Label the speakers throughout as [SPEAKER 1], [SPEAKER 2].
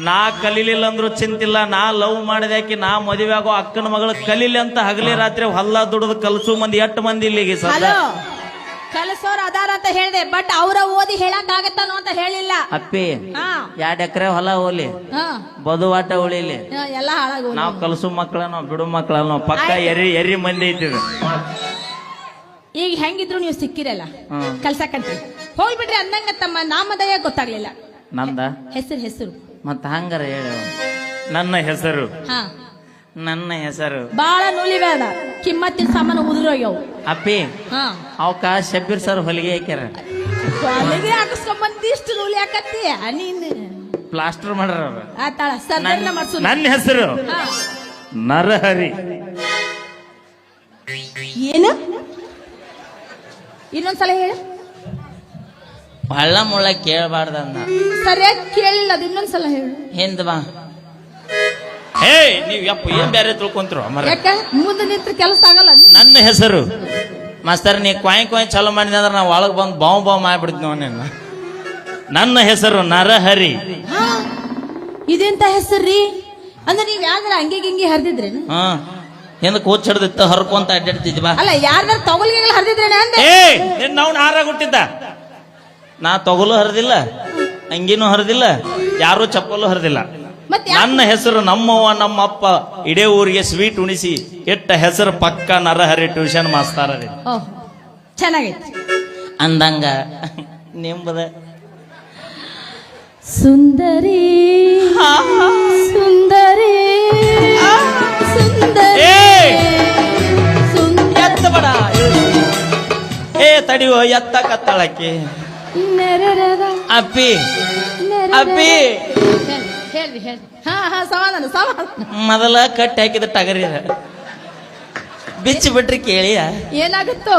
[SPEAKER 1] ನಾ ಕಲೀಲಿಲ್ಲ ಅಂದ್ರು ಚಿಂತಿಲ್ಲ ನಾ ಲವ್ ಮಾಡಿದಾಕಿ ನಾ ಮದುವೆ ಆಗೋ ಅಕ್ಕನ ಮಗಳು ಕಲೀಲಿ ಅಂತ ಹಗಲಿ ರಾತ್ರಿ ಹೊಲ್ಲ ದುಡಿದು ಕಲಸು ಮಂದಿ ಎಟ್ಟು ಮಂದಿ ಇಲ್ಲಿಗೆ ಸದ
[SPEAKER 2] ಹಲೋ ಕಲಸೋರ್ ಅದಾರ ಅಂತ ಹೇಳಿದೆ ಬಟ್ ಅವ್ರ ಓದಿ ಹೇಳಕ್ ಆಗತ್ತಾನೋ ಅಂತ ಹೇಳಿಲ್ಲ.
[SPEAKER 1] ಅಪ್ಪಿ
[SPEAKER 2] ಹಾ.
[SPEAKER 1] ಎರಡ್ ಎಕರೆ ಹೊಲ ಹೋಲಿ
[SPEAKER 2] ಹಾ.
[SPEAKER 1] ಬದುವಾಟ ಉಳಿಲಿ.
[SPEAKER 2] ಹಾ, ಎಲ್ಲ ಹಾಳಾಗ
[SPEAKER 1] ನಾವ್ ಕಲಸು ಮಕ್ಕಳ ನಾವ್ ಬಿಡು ಮಕ್ಕಳ ನಾವ್ ಪಕ್ಕ ಎರಿ ಎರಿ ಮಂದಿ ಐತಿವಿ
[SPEAKER 2] ಈಗ ಹೆಂಗಿದ್ರು ನೀವು ಸಿಕ್ಕಿರಲ್ಲ?
[SPEAKER 1] ಹ್ಮ್.
[SPEAKER 2] ಕಲ್ಸಕಂತ್ರಿ ಹೋಗ್ಬಿಡ್ರಿ ಅಂದಂಗ ತಮ್ಮ ನಾಮಧೇಯ ಗೊತ್ತಾಗ್ಲಿಲ್ಲ.
[SPEAKER 1] ನಂದ?
[SPEAKER 2] ಹೆಸರು ಹೆಸರು.
[SPEAKER 1] ಮತ್ತ ಹಂಗಾರ ಹೇಳು. ನನ್ನ ಹೆಸರು.
[SPEAKER 2] ಹಾ.
[SPEAKER 1] ನನ್ನ ಹೆಸರು.
[SPEAKER 2] ಬಾಳ ನೂಲಿ ಬೇಡ ಕಿಮ್ಮತ್ತಿನ ಸಾಮಾನು ಉದುರೋಗ್ಯವು
[SPEAKER 1] ಅಪ್ಪಿ
[SPEAKER 2] ಹಾ.
[SPEAKER 1] ಅವಕ ಶಬ್ಬೀರ್ ಸರ್ ಹೊಲಿಗೆ ಹಾಕ್ಯಾರ.
[SPEAKER 2] ಹೊಲಿಗೆ ಹಾಕಿಸ್ಕೊಂಬಂದಿ ಇಷ್ಟು ನೂಲಿ ಹಾಕತ್ತಿ? ನೀನು.
[SPEAKER 1] ಪ್ಲಾಸ್ಟರ್ ಮಾಡ್ರ ಅವ್ರು.
[SPEAKER 2] ಆತಾಳ ಸರ್ಜನ
[SPEAKER 1] ನನ್-
[SPEAKER 2] ಮಾಡ್ಸು
[SPEAKER 1] ನನ್ನ ಹೆಸರು
[SPEAKER 2] ಹಾ.
[SPEAKER 1] ನರಹರಿ.
[SPEAKER 2] ಏನು? ಇನ್ನೊಂದ್ಸಲ ಹೇಳು.
[SPEAKER 1] ಹಳ್ಳ ಮುಳ್ಳ ಕೇಳಬಾರ್ದ
[SPEAKER 2] ಸರಿಯಾಗಿ ಕೇಳಿಲ್ಲ ಅದು ಇನ್ನೊಂದ್ಸಲ ಹೇಳು.
[SPEAKER 1] ಹಿಂದ್ ಬಾ. ಹೇ ನೀವ್ ಯಪ್ಪ ಏನ್ ಬೇರೆ ತಿಳ್ಕೊಂತ್ರು ಮರ
[SPEAKER 2] ಯಾಕ? ಮುಂದೆ ನಿಂತ್ರ ಕೆಲಸ ಆಗಲ್ಲ
[SPEAKER 1] ನನ್ನ ಹೆಸರು. ಮಾಸ್ತರ್ ನೀ ಕ್ವಾಯ್ ಕ್ವಾಯ್ ಚಲೋ ಮಾಡಿದ ಅಂದ್ರೆ ನಾವು ಒಳಗೆ ಬಂದು ಬಾವು ಬಾವು ಮಾಡ್ಬಿಡ್ತೀವಿ ಅವನನ್ನ ನನ್ನ ಹೆಸರು ನರಹರಿ.
[SPEAKER 2] ಹಾ, ಇದೆಂತ ಹೆಸರ್ರಿ ಅಂದ್ರೆ ನೀವ್ ಯಾವ್ದಾರ ಹಂಗೆ ಗಿಂಗಿ ಹರಿದಿದ್ರೇನು
[SPEAKER 1] ಹಾ ಹಿಂದ ಕೂಚ್ ಹಿಡ್ದಿತ್ತು ಹರ್ಕೊಂತ ಅಡ್ಡಾಡ್ತಿದ್ವಿ ಬಾ.
[SPEAKER 2] ಅಲ್ಲ ಯಾರ್ದಾರ ತಗೊಲ್ಗಿಗಳು ಹರಿದಿದ್ರೇನೆ ಅಂದೆ?
[SPEAKER 1] ಏ ನಿನ್ನ ಅವ್ನು ನಾ ತಗೊಲು ಹರಿದಿಲ್ಲ ಅಂಗಿನೂ ಹರಿದಿಲ್ಲ ಯಾರು ಚಪ್ಪಲು ಹರಿದಿಲ್ಲ.
[SPEAKER 2] ಮತ್ತೆ
[SPEAKER 1] ನನ್ನ ಹೆಸರು ನಮ್ಮವ್ವ ನಮ್ಮಪ್ಪ ಇಡೇ ಊರಿಗೆ ಸ್ವೀಟ್ ಉಣಿಸಿ ಇಟ್ಟ ಹೆಸರು ಪಕ್ಕ ನರಹರಿ ಟ್ಯೂಷನ್
[SPEAKER 2] ಮಾಸ್ತಾರ ಚೆನ್ನಾಗೈತಿ.
[SPEAKER 1] ಅಂದಂಗ ನಿಂಬದ
[SPEAKER 2] ಸುಂದರಿ ಸುಂದರಿ ಸುಂದರಿ
[SPEAKER 1] ಎತ್ತ ಬಡ. ಏ ತಡಿಯೋ ಎತ್ತ ಕತ್ತಳಕ್ಕೆ. ಅಪ್ಪಿ ಅಪ್ಪಿ.
[SPEAKER 2] ಹೇಳ್ರಿ, ಹೇಳ್ರಿ ಹೇಳ್ರಿ ಹಾ ಹಾ ಸಮಾಧಾನ ಸಮಾಧಾನ.
[SPEAKER 1] ಮೊದಲ ಕಟ್ಟಿ ಹಾಕಿದ ಟಗರಿ ಬಿಚ್ಚಿ ಬಿಟ್ರಿ ಕೇಳಿಯ
[SPEAKER 2] ಏನಾಗುತ್ತೋ?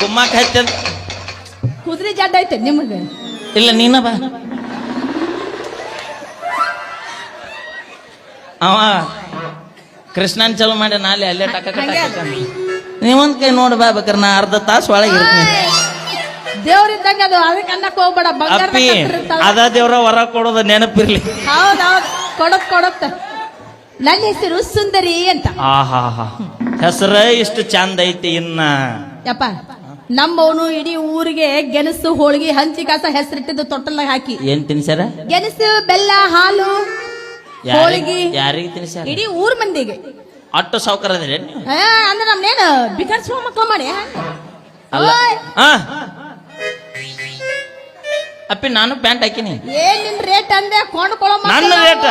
[SPEAKER 1] ಗುಮ್ಮಕ್ಕ ಹತ್ತದ.
[SPEAKER 2] ಕುದುರೆ ಜಡ್ಡ ಐತೆ ನಿಮಗೆ.
[SPEAKER 1] ಇಲ್ಲ ನೀನ ಬಾ. ಅವ ಕೃಷ್ಣನ್ ಚಲೋ ಮಾಡಿ ನಾಳೆ ಅಲ್ಲೇ
[SPEAKER 2] ಟಕ್ಕ.
[SPEAKER 1] ನೀವೊಂದ್ ಕೈ ನೋಡ್ಬಾ ಬೇಕಾರೆ ನಾ ಅರ್ಧ ತಾಸು ಒಳಗೆ ಇರ್ತೀನಿ.
[SPEAKER 2] ದೇವ್ರಿದ್ದಂಗ ಅದು ಅದಕ್ಕೆ ಅನ್ನಕ್ ಹೋಗ್ಬೇಡ.
[SPEAKER 1] ಅಪ್ಪಿ ಅದ ದೇವ್ರ ವರ ಕೊಡೋದು ನೆನಪಿರ್ಲಿ.
[SPEAKER 2] ಹೌದೌದು ಹೌದ್. ಕೊಡತ್ ಕೊಡತ್ತ. ನನ್ನ ಹೆಸರು ಸುಂದರಿ ಅಂತ.
[SPEAKER 1] ಆಹಾ ಹೆಸರ ಇಷ್ಟು ಚಂದ ಐತಿ ಇನ್ನ.
[SPEAKER 2] ಯಪ್ಪ ನಮ್ಮವನು ಇಡೀ ಊರಿಗೆ ಗೆಣಸು ಹೋಳಿಗೆ ಹಂಚಿ ಕಾಸ ಹೆಸರಿಟ್ಟಿದ್ದು ತೊಟ್ಟಲ್ನಾಗ ಹಾಕಿ.
[SPEAKER 1] ಏನ್ ತಿನ್ಸ್ಯಾರ?
[SPEAKER 2] ಗೆಣಸು ಬೆಲ್ಲ ಹಾಲು ಹೋಳಿಗೆ.
[SPEAKER 1] ಯಾರಿಗೆ ತಿನ್ಸ್ಯಾರ?
[SPEAKER 2] ಇಡೀ ಊರ್ ಮಂದಿಗೆ.
[SPEAKER 1] ಅಟ್ಟು ಸೌಕರ್ಯ ಅದಿರಿ ನೀವು?
[SPEAKER 2] ಆ, ಅಂದ್ರೆ ನಮ್ನೇನು ಬಿಕರ್ಸುವ ಮಕ್ಕಳು ಮಾಡಿ
[SPEAKER 1] ಅಲ್ಲ. ಆ ಅಪ್ಪಿ ನಾನು ಪ್ಯಾಂಟ್ ಹಾಕಿನಿ.
[SPEAKER 2] ಏ ನಿನ್ ರೇಟ್ ಅಂದೆ ಕೊಂಡ್ಕೊಳ್ಳೋ
[SPEAKER 1] ನನ್ನ ರೇಟ್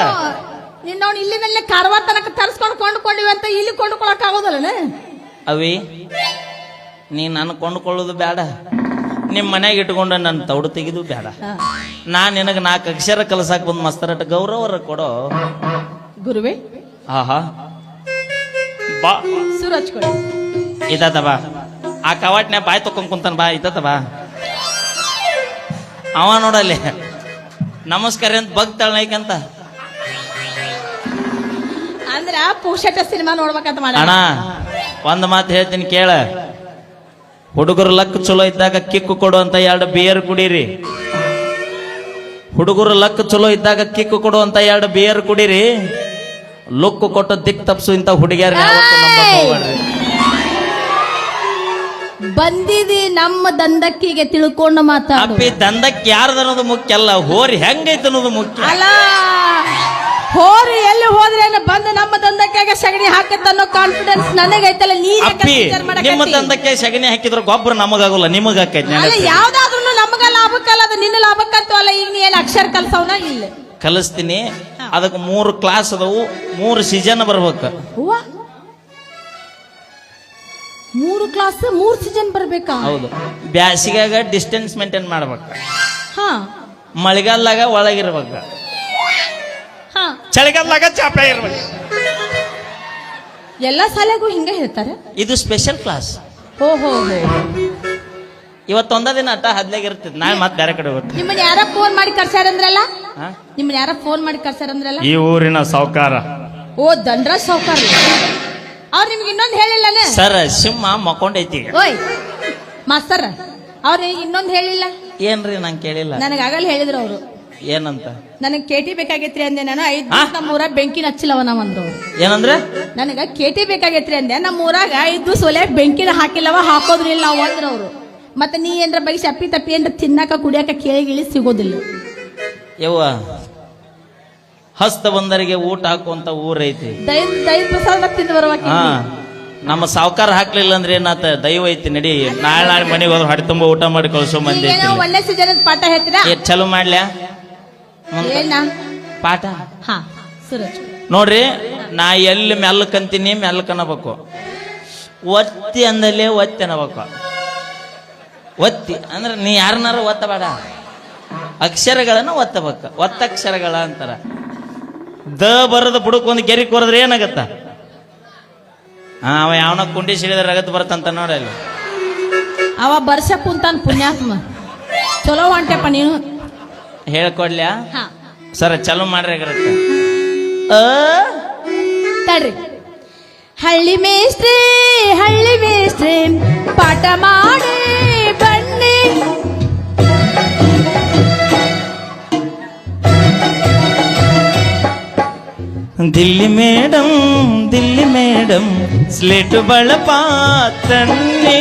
[SPEAKER 2] ನಿನ್ನವನು ಇಲ್ಲಿಂದಲೇ ಕಾರವಾರ ತನಕ ತರಿಸ್ಕೊಂಡು ಕೊಂಡ್ಕೊಂಡಿವಿ ಅಂತ ಇಲ್ಲಿ ಕೊಂಡ್ಕೊಳಕ್ ಆಗೋದಲ್ಲ
[SPEAKER 1] ಅವಿ ನೀ ನಾನು ಕೊಂಡ್ಕೊಳ್ಳೋದು ಬೇಡ ನಿಮ್ಮ ಮನೆಗೆ ಇಟ್ಕೊಂಡು ನನ್ನ ತೌಡು ತೆಗೆದು ಬೇಡ ನಾ ನಿನಗೆ ನಾಲ್ಕು ಅಕ್ಷರ ಕಲಸಾಕ್ ಬಂದ್ ಮಸ್ತರಟ ಗೌರವರ ಕೊಡೋ.
[SPEAKER 2] ಗುರುವೇ.
[SPEAKER 1] ಆಹಾ. ಬಾ.
[SPEAKER 2] ಸೂರಜ್ ಕೊಡಿ.
[SPEAKER 1] ಆ ಕವಾಟ್ನ್ಯಾಗ ಬಾಯ್ ತಕೊಂಡ್ ಕುಂತಾನ ಬಾ ಇದಾತ ಬಾ ಅವ ನೋಡಲ್ಲಿ. ನಮಸ್ಕಾರ ಅಂತ ಬಗ್ತಾಳೈಕಂತ
[SPEAKER 2] ಅಂದ್ರ ಪುರುಷಟ ಸಿನಿಮಾ ನೋಡ್ಬೇಕಂತ ಮಾಡ
[SPEAKER 1] ಅಣ್ಣ ಒಂದ್ ಮಾತು ಹೇಳ್ತೀನಿ ಕೇಳ. ಹುಡುಗರು ಲಕ್ ಚಲೋ ಇದ್ದಾಗ ಕಿಕ್ಕು ಕೊಡು ಅಂತ ಎರಡು ಬಿಯರ್ ಕುಡೀರಿ. ಹುಡುಗರು ಲಕ್ ಚಲೋ ಇದ್ದಾಗ ಕಿಕ್ಕು ಕೊಡು ಅಂತ ಎರಡು ಬಿಯರ್ ಕುಡೀರಿ. ಲುಕ್ ಕೊಟ್ಟು ದಿಕ್ ತಪ್ಸು ಇಂತ ಹುಡುಗಿಯರ್
[SPEAKER 2] ಬಂದಿದಿ ನಮ್ಮ ದಂದಕ್ಕಿಗೆ ತಿಳ್ಕೊಂಡು ಮಾತಾಡು.
[SPEAKER 1] ಅಪ್ಪಿ ದಂದಕ್ಕೆ ಯಾರ್ದು ಅನ್ನೋದು ಮುಖ್ಯ ಅಲ್ಲ ಹೋರಿ ಹೆಂಗೈತೆ ಅನ್ನೋದು ಮುಖ್ಯ.
[SPEAKER 2] ಅಲ್ಲ ಹೋರಿ ಎಲ್ಲಿ ಹೋದ್ರೇನು ಬಂದು ನಮ್ಮ ದಂದಕ್ಕಾಗ ಸಗಣಿ ಹಾಕತ್ತ ಅನ್ನೋ ಕಾನ್ಫಿಡೆನ್ಸ್ ನನಗೈತಲ್ಲ ನೀ ಯಾಕೆ
[SPEAKER 1] ಅಪ್ಪಿ
[SPEAKER 2] ವಿಚಾರ ಮಾಡಕತ್ತಿ?
[SPEAKER 1] ನಿಮ್ಮ ದಂದಕ್ಕೆ ಸಗಣಿ ಹಾಕಿದ್ರೆ ಗೊಬ್ಬರ ನಮಗಾಗಲ್ಲ ನಿಮಗ ಆಕೈತಿ
[SPEAKER 2] ಅಲ್ಲ ಯಾವ್ದಾದ್ರು ನಮಗ ಲಾಭಕ್ಕಲ್ಲ ಅದು ನಿನ್ನ ಲಾಭಕ್ಕಂತೂ ಅಲ್ಲ ಈಗ ನೀ ಏನ್ ಅಕ್ಷರ ಕಲ್ಸವನ ಇಲ್ಲ?
[SPEAKER 1] ಕಲಿಸ್ತೀನಿ. ಅದಕ್ಕೆ ಮೂರು ಕ್ಲಾಸ್ ಅದಾವು ಮೂರು ಸೀಸನ್ ಬರ್ಬೇಕು.
[SPEAKER 2] ಹೂವ? ಮೂರು ಕ್ಲಾಸ್ ಮೂರ್ ಸೀಸನ್ ಬರ್ಬೇಕಾ?
[SPEAKER 1] ಹೌದು. ಬ್ಯಾಸಿಗಾಗ ಡಿಸ್ಟೆನ್ಸ್ ಮೇಂಟೈನ್ ಮಾಡ್ಬೇಕು.
[SPEAKER 2] ಹಾ.
[SPEAKER 1] ಮಳೆಗಾಲದಾಗ ಒಳಗಿರ್ಬೇಕು.
[SPEAKER 2] ಹಾ.
[SPEAKER 1] ಚಳಿಗಾಲದಾಗ ಚಾಪೆ ಇರ್ಬೇಕು.
[SPEAKER 2] ಎಲ್ಲ ಸಾಲೆಗೂ ಹಿಂಗೆ ಹೇಳ್ತಾರೆ?
[SPEAKER 1] ಇದು ಸ್ಪೆಷಲ್ ಕ್ಲಾಸ್
[SPEAKER 2] ಓಹೋ ಹೋ ಹೋ.
[SPEAKER 1] ಇವತ್ತೊಂದ ದಿನ ಅಟ್ಟ ಹದ್ಲಾಗ ಇರ್ತದೆ ನಾಳೆ ಮತ್ತೆ ಬೇರೆ ಕಡೆ ಹೋಗುತ್ತೆ
[SPEAKER 2] ನಿಮ್ಮನ್ನ ಯಾರ ಫೋನ್ ಮಾಡಿ ಕರ್ಸ್ಯಾರಂದ್ರಲ್ಲ?
[SPEAKER 1] ಹಾ?
[SPEAKER 2] ನಿಮ್ಮನ್ನ ಯಾರ ಫೋನ್ ಮಾಡಿ ಕರ್ಸ್ಯಾರಂದ್ರಲ್ಲ?
[SPEAKER 1] ಈ ಊರಿನ ಸಾವುಕಾರ.
[SPEAKER 2] ಓ ದಂಡ್ರ ಸೌಕರ್ ಅವ್ರು ನಿಮ್ಗೆ ಇನ್ನೊಂದು ಹೇಳಿಲ್ಲನೆ?
[SPEAKER 1] ಸರ್ ಸಿಂಹ ಮಕ್ಕೊಂಡೈತಿ
[SPEAKER 2] ಓಯ್ ಮಾಸ್ತರ್ ಅವ್ರು ಇನ್ನೊಂದು ಹೇಳಿಲ್ಲ?
[SPEAKER 1] ಏನ್ರಿ ನಂಗೆ ಕೇಳಿಲ್ಲ?
[SPEAKER 2] ನನಗೆ ಆಗಲ್ಲ ಹೇಳಿದ್ರು ಅವರು.
[SPEAKER 1] ಏನಂತ?
[SPEAKER 2] ನನಗೆ ಕೇಟಿ ಬೇಕಾಗೈತ್ರಿ ಅಂದೆ ನಾನು ಐದು? ದಿವಸ ನಮ್ಮ ಊರಾಗ ಬೆಂಕಿ ಹಚ್ಚಿಲ್ಲವ ನಾವಂದ್ರು
[SPEAKER 1] ಏನಂದ್ರೆ?
[SPEAKER 2] ನನಗ ಕೇಟಿ ಬೇಕಾಗೈತ್ರಿ ಅಂದೆ ನಮ್ಮ ಊರಾಗ ಐದು ದಿವಸ ಒಲೆ ಬೆಂಕಿನ ಹಾಕಿಲ್ಲವ ಹಾಕೋದ್ರಿ ಇಲ್ಲ ನಾವು ಅಂದ್ರ ಅವರು. ಮತ್ತೆ ನೀ ಏನ್ರ ಬೈ ಸಪ್ಪಿ ತಪ್ಪಿ ಏನ್ರ ತಿನ್ನಾಕ ಕುಡಿಯಾಕ ಕೇಳಿ ಗಿಳಿ ಸಿಗೋದಿಲ್ಲ.
[SPEAKER 1] ಯವ್ವ ಹಸ್ತ ಬಂದರಿಗೆ ಊಟ ಹಾಕುವಂತ ಊರೈತಿ. ಹಾ ನಮ್ಮ ಸಾವುಕಾರ ಹಾಕ್ಲಿಲ್ಲ ಅಂದ್ರೆ ಏನಾತ ದೈವ ಐತಿ ನಡಿ ನಾಳೆ ನಾಳೆ ಮನೆಗೆ ಹೋದ್ರೆ ಹೊಟ್ಟೆ ತುಂಬ ಊಟ ಮಾಡಿ ಕಳ್ಸೋ ಮಂದಿ
[SPEAKER 2] ಪಾಠ ಹೇಳ್ತೀರಾ?
[SPEAKER 1] ಚಲೋ ಮಾಡ್ಲ್ಯಾ? ಪಾಠ? ನೋಡ್ರಿ ನಾ ಎಲ್ಲಿ ಮೆಲ್ಲಕಂತೀನಿ ಮೆಲ್ಲಕನಬೇಕು ಒತ್ತಿ ಅಂದಲೇ ಒತ್ತಿ ಅನ್ನಬೇಕು. ಒತ್ತಿ ಅಂದ್ರೆ ನೀ ಯಾರನ್ನಾರು ಒತ್ತಬೇಡ. ಅಕ್ಷರಗಳನ್ನು ಒತ್ತಬೇಕು. ಒತ್ತಕ್ಷರಗಳ ಅಂತಾರ. ದ ಬರದ ಬುಡಕ್ ಒಂದು ಗೆರಿ ಕೊರದ್ರೆ ಏನಾಗತ್ತ? ಅವ ಯಾವನ ಕುಂಡಿ ಸಿಡಿದ್ರೆ ರಗತ್ ಬರ್ತಂತ ನೋಡಲ್ಲ
[SPEAKER 2] ಅವ ಬರ್ಸ ಕುಂತಾನ ಪುಣ್ಯಾತ್ಮ. ಚಲೋ ಹೊಂಟೆಪ್ಪ ನೀನು.
[SPEAKER 1] ಹೇಳ್ಕೊಡ್ಲ್ಯಾ?
[SPEAKER 2] ಹಾ.
[SPEAKER 1] ಸರ ಚಲೋ ಮಾಡ್ರಿ ಆಗಿರತ್ತೆ
[SPEAKER 2] ತಡ್ರಿ. ಹಳ್ಳಿ ಮೇಸ್ತ್ರಿ ಹಳ್ಳಿ ಮೇಸ್ತ್ರಿ ಪಾಠ ಮಾಡಿ.
[SPEAKER 1] Delhi madam Delhi madam slate ಬಳ ತನ್ನಿ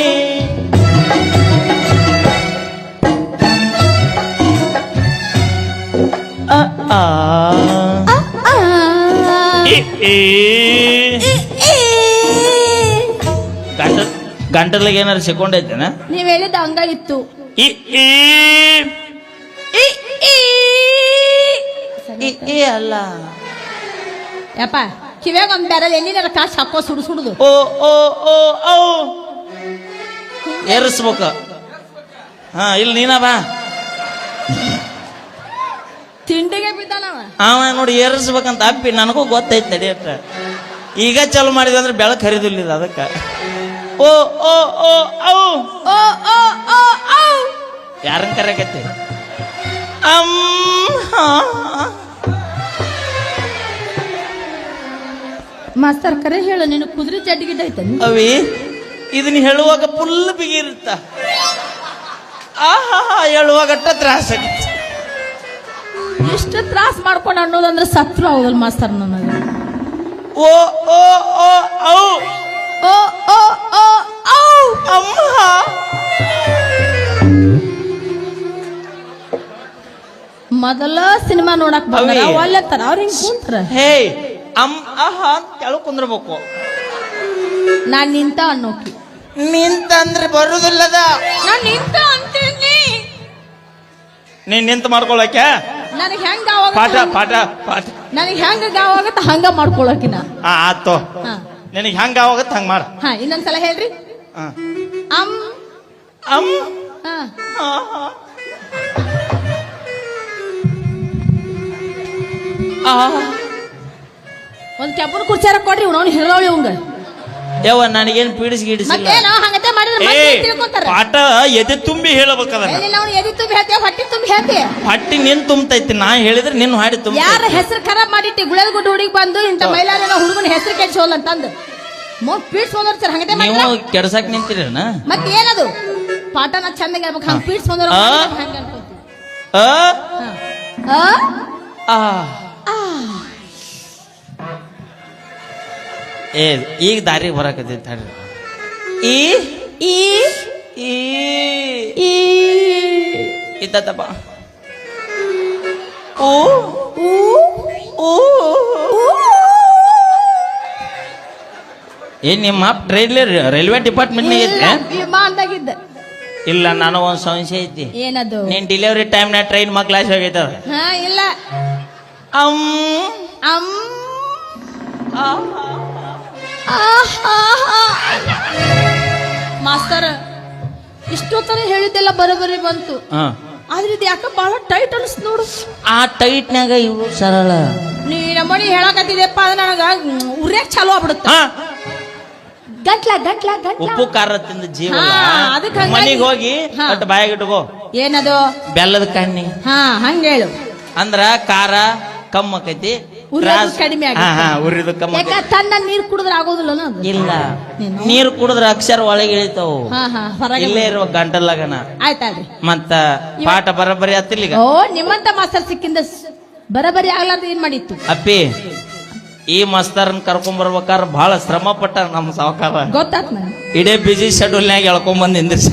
[SPEAKER 1] ಅ, ಆ.
[SPEAKER 2] ಆ,
[SPEAKER 1] ಇ, ಈ.
[SPEAKER 2] ಈ.
[SPEAKER 1] ಗಂಟ ಗಂಟಲಿಗೆ ಏನಾರು ಸಿಕ್ಕೊಂಡೈತೇನ
[SPEAKER 2] ನೀವ್ ಹೇಳಿದ ಹಂಗಾಗಿತ್ತು
[SPEAKER 1] ಇ, ಈ. ಇ, ಈ ಅಲ್ಲ
[SPEAKER 2] ಯಪ್ಪ ಕಿವ್ಯಾಗ ಒಂದ್ ಬ್ಯಾರಲ್ ಎಲ್ಲಿನಾರ ಕಾಸು ಹಾಕೋ ಸುಡು ಸುಡುದು.
[SPEAKER 1] ಓ ಓ ಓ ಓ. ಏರಿಸ್ಬೇಕು. ಹಾ ಇಲ್ಲಿ ನೀನ ಬಾ.
[SPEAKER 2] ತಿಂಡಿಗೆ ಬಿದ್ದಾನವ
[SPEAKER 1] ಅವ? ನೋಡಿ ಏರಿಸ್ಬೇಕಂತ ಅಪ್ಪಿ ನನಗೂ ಗೊತ್ತೈತೆ ನಡಿಯತ್ತ ಈಗ ಚಾಲು ಮಾಡಿದ್ವಿ ಅಂದ್ರೆ ಬೆಳಕು ಹರಿದಿಲ್ಲ ಇದು ಅದಕ್ಕೆ. ಓ ಓ ಓ ಔ.
[SPEAKER 2] ಓ ಓ ಓ ಔ.
[SPEAKER 1] ಯಾರನ್ನ ಅಮ್ಮ. ಅಮ್
[SPEAKER 2] ಮಾಸ್ತರ್ ಕರೆ ಹೇಳು ನೀನು ಕುದುರೆ ಜಡ್ಡಿ ಗಿಡ್ಡ ಐತನ್
[SPEAKER 1] ಅವಿ ಇದನ್ನ ಹೇಳುವಾಗ ಫುಲ್ ಬಿಗಿರುತ್ತ ಆಹಾ ಹೇಳುವಾಗ ಅಟ್ಟ ತ್ರಾಸ ಎಷ್ಟು
[SPEAKER 2] ಇಷ್ಟು ತ್ರಾಸ್ ಮಾಡ್ಕೊಂಡು ಅನ್ನೋದಂದ್ರೆ ಸತ್ರು ಹೌದಲ್ ಮಾಸ್ತರ್ ನನಗೆ.
[SPEAKER 1] ಓ ಓ ಓ ಔ.
[SPEAKER 2] ಓ ಓ ಓ ಔ.
[SPEAKER 1] ಅಮ್ಮ.
[SPEAKER 2] ಮೊದಲ ಸಿನಿಮಾ ನೋಡಕ್ ಬಂದ್ರೆ
[SPEAKER 1] ಒಳ್ಳೆ
[SPEAKER 2] ತರ ಅವ್ರ ಹಿಂಗ್ ಕುಂತಾರ.
[SPEAKER 1] ಹೇ ಅಮ್ ಆಹಾ ಅಂತ ಕೆಳಗ್ ಕುಂದ್ರಬೇಕು.
[SPEAKER 2] ನಾನ್ ನಿಂತ ಅನ್ನೋಕಿ.
[SPEAKER 1] ನಿಂತಂದ್ರೆ ಬರುದಿಲ್ಲದ?
[SPEAKER 2] ನಾನ್ ನಿಂತ ಅಂತೀನಿ.
[SPEAKER 1] ನೀನ್ ನಿಂತ ಮಾಡ್ಕೊಳಕ್ಕೆ?
[SPEAKER 2] ನನಗೆ ಹೆಂಗ
[SPEAKER 1] ಪಾಠ
[SPEAKER 2] ಆವಾಗ
[SPEAKER 1] ಪಾಠ ಪಾಠ
[SPEAKER 2] ನನಗೆ ಹೆಂಗ ಗಾವ್ ಆಗತ್ತ ಹಂಗ ಮಾಡ್ಕೊಳಕಿನ.
[SPEAKER 1] ಹಾ ಆತು.
[SPEAKER 2] ಹಾ.
[SPEAKER 1] ನಿನಗೆ ಹೆಂಗ ಆವಾಗತ್ತ ಹಂಗ ಮಾಡ.
[SPEAKER 2] ಹಾ ಇನ್ನೊಂದ್ಸಲ ಹೇಳ್ರಿ.
[SPEAKER 1] ಹಾ.
[SPEAKER 2] ಅಮ್
[SPEAKER 1] ಅಮ್
[SPEAKER 2] ಹಾ.
[SPEAKER 1] ಆಹಾ. ಆ.
[SPEAKER 2] ಒಂದ್ ಕೆಬ್ಬನ ಕುರ್ಚಾರ ಕೊಡ್ರಿ ಅವ್ನು ಹಿರೋಳಿ ಅವಂಗ
[SPEAKER 1] ಯವ್ವ ನನಗೇನು ಪೀಡಿಸಿ ಗೀಡಿಸಿ
[SPEAKER 2] ಮತ್ತೇನೋ ಹಂಗತೆ ಮಾಡಿದ್ರೆ
[SPEAKER 1] ಏ
[SPEAKER 2] ಮತ್ತೆ ತಿಳ್ಕೊಂತಾರ.
[SPEAKER 1] ಪಾಠ ಎದೆ ತುಂಬಿ ಹೇಳ್ಬೇಕದ
[SPEAKER 2] ಎಲ್ಲಿ ನಾವು ಎದಿ ತುಂಬಿ ಹೇಳ್ತೇವೆ ಹೊಟ್ಟಿ ತುಂಬಿ ಹೇಳ್ತಿ.
[SPEAKER 1] ಹೊಟ್ಟಿ ನಿನ್ ತುಂಬತೈತಿ ನಾ ಹೇಳಿದ್ರೆ ನಿನ್ನ ಹಾಡಿ ತುಂಬ
[SPEAKER 2] ಯಾರ ಹೆಸರು ಖರಾಬ್ ಮಾಡಿಟ್ಟಿ ಗುಳದ ಗುಡ್ಡ ಹುಡುಗಿ ಬಂದು ಇಂಥ ಮೈಲಾರ ಹುಡುಗನ ಹೆಸರು ಕೆಡ್ಸೋಲ್ಲ ಅಂತಂದು. ಮೋ ಪೀಡ್ಸ್ ಹೋದ್ರ ಸರ್ ಹಂಗತೆ
[SPEAKER 1] ನೀವು
[SPEAKER 2] ಮಾಡಿದ್ರ
[SPEAKER 1] ಕೆಡ್ಸಕ್ ನಿಂತಿರೇನ
[SPEAKER 2] ಮತ್ತೆ ಏನದು? ಪಾಠನ ಚಂದ ಹೇಳ್ಬೇಕು ಹಂಗ ಪೀಡ್ಸ್ ಬಂದ್ರ
[SPEAKER 1] ಆ?
[SPEAKER 2] ಹಂಗ ಅನ್ಕೊಂತೀವಿ
[SPEAKER 1] ಆ
[SPEAKER 2] ಹಾ. ಆ?
[SPEAKER 1] ಆ. ಏ ಈಗ ದಾರಿ ಬರಕತ್ತಿತ್ತು ತಡ್ರಿ ಈ
[SPEAKER 2] ಈ
[SPEAKER 1] ಈ
[SPEAKER 2] ಈ
[SPEAKER 1] ಇದ್ದತ್ತಪ್ಪ ಓ
[SPEAKER 2] ಊ
[SPEAKER 1] ಓ
[SPEAKER 2] ಊ.
[SPEAKER 1] ಏ ನಿಮ್ಮ ಅಪ್ಪ ರೈಲ್ವೆ ರೈಲ್ವೆ ಡಿಪಾರ್ಟ್ಮೆಂಟ್
[SPEAKER 2] ವಿಮಾನದಾಗಿದ್ದ
[SPEAKER 1] ಇಲ್ಲ ನಾನು ಒಂದ್ ಸಂಶಯ ಐತಿ.
[SPEAKER 2] ಏನದು?
[SPEAKER 1] ನೀನ್ ಡೆಲಿವರಿ ನಾ ಟ್ರೈನ್ ಹೋಗೈತದ
[SPEAKER 2] ಹಾ ಇಲ್ಲ.
[SPEAKER 1] ಅಮ್.
[SPEAKER 2] ಅಮ್.
[SPEAKER 1] ಆಹಾ.
[SPEAKER 2] ಮಾಸ್ತರ್ ಇಷ್ಟೊತ್ತನ ಹೇಳಿದ್ದೆಲ್ಲ ಬರಬರಿ ಬಂತು.
[SPEAKER 1] ಹಾ.
[SPEAKER 2] ಆದ್ರೆ ಇದು ಯಾಕ ಬಹಳ ಟೈಟ್ ಅನ್ಸ್ ನೋಡು.
[SPEAKER 1] ಆ ಟೈಟ್ನ್ಯಾಗ ಇವು ಸರಳ.
[SPEAKER 2] ನೀ ನಮ್ಮನಿ ಹೇಳಕತ್ತಿದೆಪ್ಪ ಅದ ನನಗ ಉರ್ಯಾಕ್ ಚಾಲು ಆಗ್ಬಿಡುತ್ತ. ಗಂಟ್ಲ ಗಂಟ್ಲ ಗಂಟ್ಲ.
[SPEAKER 1] ಉಪ್ಪು ಖಾರ ತಿಂದ ಜೀವ
[SPEAKER 2] ಅದಕ್ಕೆ
[SPEAKER 1] ಮನೆಗೆ ಹೋಗಿ ಬಟ್ ಬಾಯಾಗ ಇಟ್ಕೋ.
[SPEAKER 2] ಏನದು?
[SPEAKER 1] ಬೆಲ್ಲದ ಕಣ್ಣಿ.
[SPEAKER 2] ಹಾ ಹಂಗೇಳು
[SPEAKER 1] ಅಂದ್ರ ಖಾರ ಕಮ್ಮಕೈತಿ
[SPEAKER 2] ಉರಿಯೋದು ಕಡಿಮೆ
[SPEAKER 1] ಹಾ ಹಾ
[SPEAKER 2] ಆಗುತ್ತೆ
[SPEAKER 1] ಉರಿದಕ್ಕ
[SPEAKER 2] ಯಾಕ ತಣ್ಣ ನೀರ್ ಕುಡಿದ್ರೆ ಆಗೋದಿಲ್ಲ
[SPEAKER 1] ಇಲ್ಲ? ನೀರು ಕುಡಿದ್ರ ಅಕ್ಷರ ಒಳಗೆ ಇಳಿತಾವು.
[SPEAKER 2] ಹಾ ಹಾ ಹೊರಗೆ
[SPEAKER 1] ಇಲ್ಲೇ ಇರುವ ಗಂಟಲ್ಲಾಗನ
[SPEAKER 2] ಆಯ್ತಾಳ್ರಿ
[SPEAKER 1] ಮತ್ತ ಪಾಠ ಬರಬರಿ ಈಗ?
[SPEAKER 2] ಓ ನಿಮ್ಮಂತ ಮಾಸ್ತರ್ ಸಿಕ್ಕಿಂದ ಸ್- ಬರಬರಿ ಆಗ್ಲಾರ್ದ ಏನ್ ಮಾಡಿತ್ತು?
[SPEAKER 1] ಅಪ್ಪಿ ಈ ಮಾಸ್ತರ್ನ ಕರ್ಕೊಂಡ್ ಬರ್ಬೇಕಾರ ಬಹಳ ಶ್ರಮ ಪಟ್ಟ ನಮ್ಮ ಸಾವುಕಾರ.
[SPEAKER 2] ಗೊತ್ತಾತ್ ನನಗೆ
[SPEAKER 1] ಇಡೇ ಬಿಜಿ ಶೆಡ್ಯೂಲ್ನ್ಯಾಗ ಎಳ್ಕೊಂಡ್ ಬಂದ್ ನಿಂದಿರ್ಸಿ.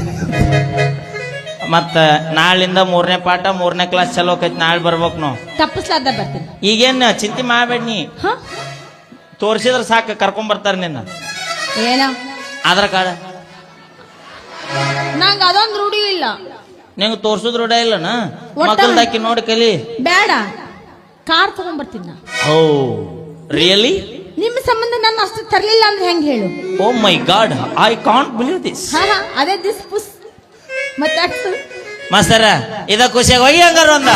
[SPEAKER 1] ಮತ್ತ ನಾಳಿಂದ ಮೂರನೇ ಪಾಠ ಮೂರನೇ ಕ್ಲಾಸ್ ಚಲೋ ಆಕೈತಿ ನಾಳೆ ಬರ್ಬೇಕು ನಾವು.
[SPEAKER 2] ತಪ್ಪಿಸ್ಲಾರ್ದ ಬರ್ತೀನಿ.
[SPEAKER 1] ಈಗೇನ್ ಚಿಂತೆ ಮಾಡಬೇಡ ನೀ.
[SPEAKER 2] ಹ?
[SPEAKER 1] ತೋರ್ಸಿದ್ರ ಸಾಕು ಕರ್ಕೊಂಡ್ ಬರ್ತಾರ ನಿನ್ನ.
[SPEAKER 2] ಏನ?
[SPEAKER 1] ಆಧಾರ್ ಕಾರ್ಡ್.
[SPEAKER 2] ನಂಗ ಅದೊಂದು ರೂಢಿ ಇಲ್ಲ.
[SPEAKER 1] ನಿಂಗೆ ತೋರ್ಸುದ್ ರೂಢ ಇಲ್ಲನ?
[SPEAKER 2] ಒಟ್ಟ-
[SPEAKER 1] ಮಕ್ಕಳ್ದಾಕಿ ನೋಡಿ ಕಲಿ.
[SPEAKER 2] ಬೇಡ. ಕಾರ್ ತಗೊಂಡ್ ಬರ್ತೀನಿ ನಾ.
[SPEAKER 1] ಓ ರಿಯಲಿ
[SPEAKER 2] ನಿಮ್ಮ ಸಂಬಂಧ ನನ್ನ ಅಷ್ಟು ತರ್ಲಿಲ್ಲ ಅಂದ್ರೆ ಹೆಂಗ್ ಹೇಳು?
[SPEAKER 1] ಓ my god I can't believe this
[SPEAKER 2] ಹಾ ಹಾ ಅದೇ ದಿಸ್ ಪುಸ್ ಮತ್ತೆ
[SPEAKER 1] ಮಾಸ್ತರ ಇದ ಖುಷಿಯಾಗಿ ಹೋಗಿ ಹಂಗಾರ ಒಂದ.